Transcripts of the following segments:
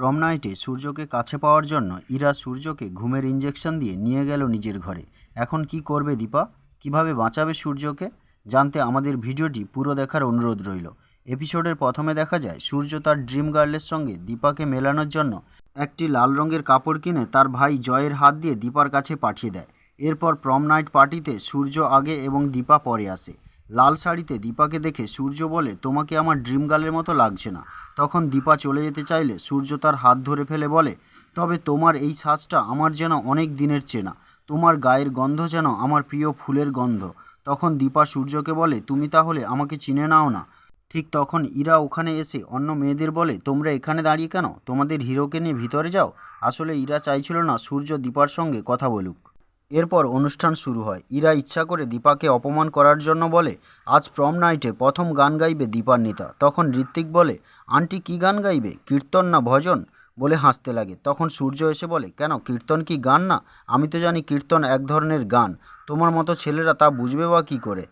প্রম নাইটে সূর্যকে কাছে পাওয়ার জন্য ইরা সূর্যকে ঘুমের ইঞ্জেকশন দিয়ে নিয়ে গেল নিজের ঘরে। এখন কি করবে দীপা? কীভাবে বাঁচাবে সূর্যকে? জানতে আমাদের ভিডিওটি পুরো দেখার অনুরোধ রইল। এপিসোডের প্রথমে দেখা যায়, সূর্য তার ড্রিম গার্লের সঙ্গে দীপাকে মেলানোর জন্য একটি লাল রঙের কাপড় কিনে তার ভাই জয়ের হাত দিয়ে দীপার কাছে পাঠিয়ে দেয়। এরপর প্রম নাইট পার্টিতে সূর্য আগে এবং দীপা পরে আসে। লাল শাড়িতে দীপাকে দেখে সূর্য বলে, তোমাকে আমার ড্রিম গার্লের মতো লাগছে না। তখন দীপা চলে যেতে চাইলে সূর্য তার হাত ধরে ফেলে বলে, তবে তোমার এই সাজটা আমার যেন অনেক দিনের চেনা, তোমার গায়ের গন্ধ যেন আমার প্রিয় ফুলের গন্ধ। তখন দীপা সূর্যকে বলে, তুমি তাহলে আমাকে চিনে নাও না। ঠিক তখন ইরা ওখানে এসে অন্য মেয়েদের বলে, তোমরা এখানে দাঁড়িয়ে কেন? তোমাদের হিরোকে নিয়ে ভিতরে যাও। আসলে ইরা চাইছিল না সূর্য দীপার সঙ্গে কথা বলুক। এরপর অনুষ্ঠান শুরু হয়। ইরা ইচ্ছা করে দীপাকে অপমান করার জন্য বলে, আজ প্রম নাইটে প্রথম গান গাইবে দীপান্বিতা। তখন ঋত্বিক বলে, আন্টি কি গান গাইবে? কীর্তন না ভজন? বলে হাসতে লাগে। তখন সূর্য এসে বলে, কেন, কীর্তন কি গান না? আমি তো জানি কীর্তন এক ধরনের গান। তোমার মতো ছেলেরা তা বুঝবে বা কী করে?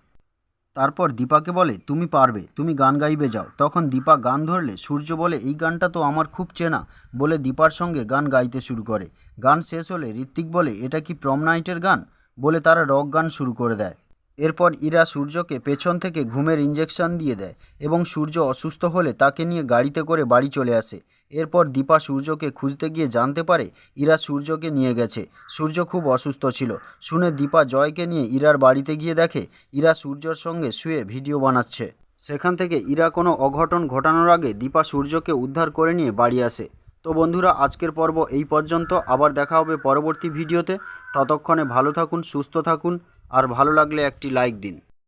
তারপর দীপাকে বলে, তুমি পারবে, তুমি গান গাইবে যাও। তখন দীপা গান ধরলে, সূর্য বলে, এই গানটা তো আমার খুব চেনা, বলে দীপার সঙ্গে গান গাইতে শুরু করে। গান শেষ হলে ঋত্বিক বলে, এটা কি প্রম নাইটের গান? বলে তারা রক গান শুরু করে দেয়। এরপর ইরা সূর্যকে পেছন থেকে ঘুমের ইঞ্জেকশন দিয়ে দেয় এবং সূর্য অসুস্থ হলে তাকে নিয়ে গাড়িতে করে বাড়ি চলে আসে। এরপর দীপা সূর্যকে খুঁজতে গিয়ে জানতে পারে ইরা সূর্যকে নিয়ে গেছে। সূর্য খুব অসুস্থ ছিল। শুনে দীপা জয়কে নিয়ে ইরার বাড়িতে গিয়ে দেখে ইরা সূর্যর সঙ্গে শুয়ে ভিডিও বানাচ্ছে। সেখান থেকে ইরা কোনো অঘটন ঘটানোর আগে দীপা সূর্যকে উদ্ধার করে নিয়ে বাড়ি আসে। তো বন্ধুরা, আজকের পর্ব এই পর্যন্ত। আবার দেখা হবে পরবর্তী ভিডিওতে। ততক্ষণে ভালো থাকুন সুস্থ থাকুন আর ভালো লাগলে একটি লাইক দিন।